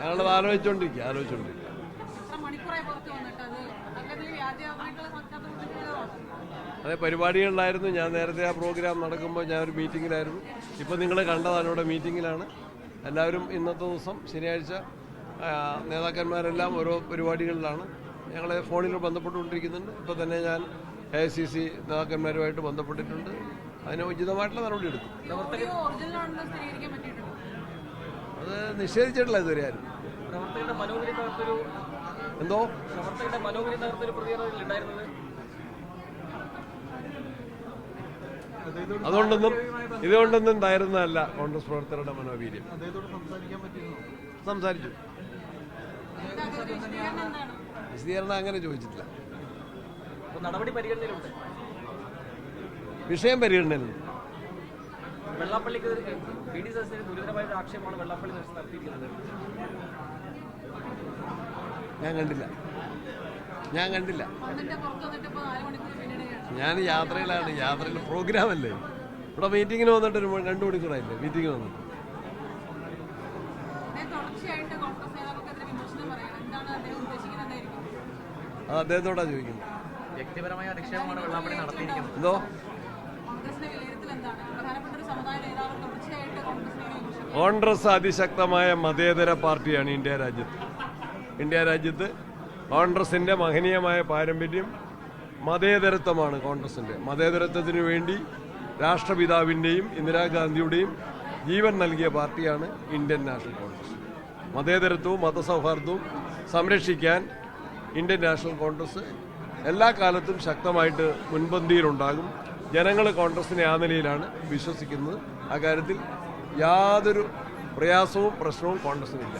ഞങ്ങളത് ആലോചിച്ചോണ്ടിരിക്കുക ആലോചിച്ചോണ്ടിരിക്കുക. അതെ? പരിപാടികളിലായിരുന്നു. ഞാൻ നേരത്തെ ആ പ്രോഗ്രാം നടക്കുമ്പോൾ ഞാൻ ഒരു മീറ്റിങ്ങിലായിരുന്നു. ഇപ്പോൾ നിങ്ങൾ കണ്ടതാണ് ഇവിടെ മീറ്റിങ്ങിലാണ്. എല്ലാവരും ഇന്നത്തെ ദിവസം ശനിയാഴ്ച നേതാക്കന്മാരെല്ലാം ഓരോ പരിപാടികളിലാണ്. ഞങ്ങളെ ഫോണിൽ ബന്ധപ്പെട്ടുകൊണ്ടിരിക്കുന്നുണ്ട്. ഇപ്പോൾ തന്നെ ഞാൻ എ ഐ സി സി നേതാക്കന്മാരുമായിട്ട് ബന്ധപ്പെട്ടിട്ടുണ്ട്. അതിന് ഉചിതമായിട്ടുള്ള നടപടി എടുക്കും അത് നിഷേധിച്ചിട്ടില്ല ഇതുവരെ ആരും. എന്തോ? അതുകൊണ്ടൊന്നും ഇതുകൊണ്ടൊന്നും ഉണ്ടായിരുന്നതല്ല കോൺഗ്രസ് പ്രവർത്തകരുടെ മനോവീര്യം. സംസാരിച്ചു. വിശദീകരണം അങ്ങനെ ചോദിച്ചിട്ടില്ല. വിഷയം പരിഗണനയിലുണ്ട്. വെള്ളാപ്പള്ളിക്ക് പി ഡി സദസ്സിന് ഗുരുതരമായ ഒരു ആക്ഷേപമാണ് വെള്ളാപ്പള്ളി സദസ്സ് നടത്തിയിരിക്കുന്നത് ഞാൻ കണ്ടില്ല. ഞാൻ കണ്ടില്ല. ഞാൻ യാത്രയിലാണ്. യാത്രയിൽ പ്രോഗ്രാം അല്ലേ ഇവിടെ മീറ്റിങ്ങിന് വന്നിട്ട് ഒരു രണ്ടു മണിക്കൂറായില്ലേ? മീറ്റിങ്ങിന് വന്നിട്ട്. അത് അദ്ദേഹത്തോടാ ചോദിക്കുന്നത്. വ്യക്തിപരമായ അധിക്ഷേപമാണ് വെള്ളാപ്പള്ളി നടത്തിയിരിക്കുന്നത്. എന്തോ? കോൺഗ്രസ് അതിശക്തമായ മതേതര പാർട്ടിയാണ് ഇന്ത്യ രാജ്യത്ത്. ഇന്ത്യ രാജ്യത്ത് കോൺഗ്രസിന്റെ മഹനീയമായ പാരമ്പര്യം മതേതരത്വമാണ് കോൺഗ്രസിന്റെ. മതേതരത്വത്തിന് വേണ്ടി രാഷ്ട്രപിതാവിന്റെയും ഇന്ദിരാഗാന്ധിയുടെയും ജീവൻ നൽകിയ പാർട്ടിയാണ് ഇന്ത്യൻ നാഷണൽ കോൺഗ്രസ്. മതേതരത്വവും മതസൗഹാർദ്ദവും സംരക്ഷിക്കാൻ ഇന്ത്യൻ നാഷണൽ കോൺഗ്രസ് എല്ലാ കാലത്തും ശക്തമായിട്ട് മുൻപന്തിയിലുണ്ടാകും. ജനങ്ങൾ കോൺഗ്രസിനെ ആ നിലയിലാണ് വിശ്വസിക്കുന്നത്. അക്കാര്യത്തിൽ യാതൊരു പ്രയാസവും പ്രശ്നവും കോൺഗ്രസിനില്ല.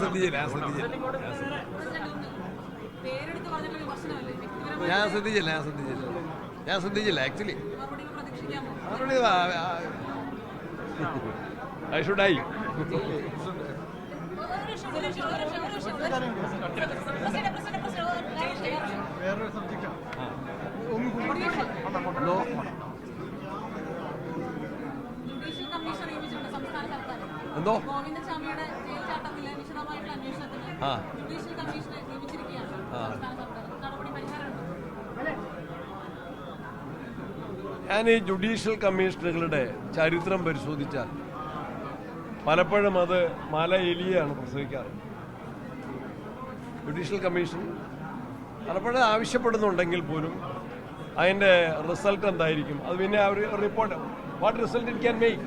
ശ്രദ്ധിച്ചില്ല ശ്രദ്ധിച്ചില്ല ഞാൻ ശ്രദ്ധിച്ചില്ല. ഞാൻ ശ്രദ്ധിച്ചില്ല ഞാൻ ശ്രദ്ധിച്ചില്ല. ആക്ച്വലി ഐ ഷുഡ് ഐ വേറൊരു സബ്ജക്റ്റാണ് എന്തോ? ആ. ഞാൻ ഈ ജുഡീഷ്യൽ കമ്മീഷണറുകളുടെ ചരിത്രം പരിശോധിച്ചാൽ പലപ്പോഴും അത് മല എലിയാണ് പ്രസവിക്കാറ്. ജുഡീഷ്യൽ കമ്മീഷൻ പലപ്പോഴും ആവശ്യപ്പെടുന്നുണ്ടെങ്കിൽ പോലും അതിന്റെ റിസൾട്ട് എന്തായിരിക്കും? അത് പിന്നെ അവർ report what result it can make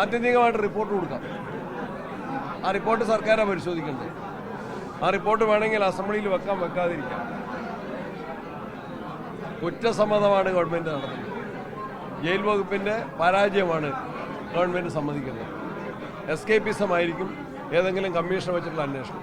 ആത്യന്തികമായിട്ട് റിപ്പോർട്ട് കൊടുക്കാം. ആ റിപ്പോർട്ട് സർക്കാരാണ് പരിശോധിക്കേണ്ടത്. ആ റിപ്പോർട്ട് വേണമെങ്കിൽ അസംബ്ലിയിൽ വെക്കാൻ വെക്കാതിരിക്കാം. കുറ്റസമ്മതമാണ് ഗവൺമെന്റ് നടത്തുന്നത്. ജയിൽ വകുപ്പിന്റെ പരാജയമാണ് ഗവൺമെന്റ് സമ്മതിക്കുന്നത്. എസ്കേപ്പിസം ആയിരിക്കും ഏതെങ്കിലും കമ്മീഷൻ വെച്ചിട്ടുള്ള അന്വേഷണം.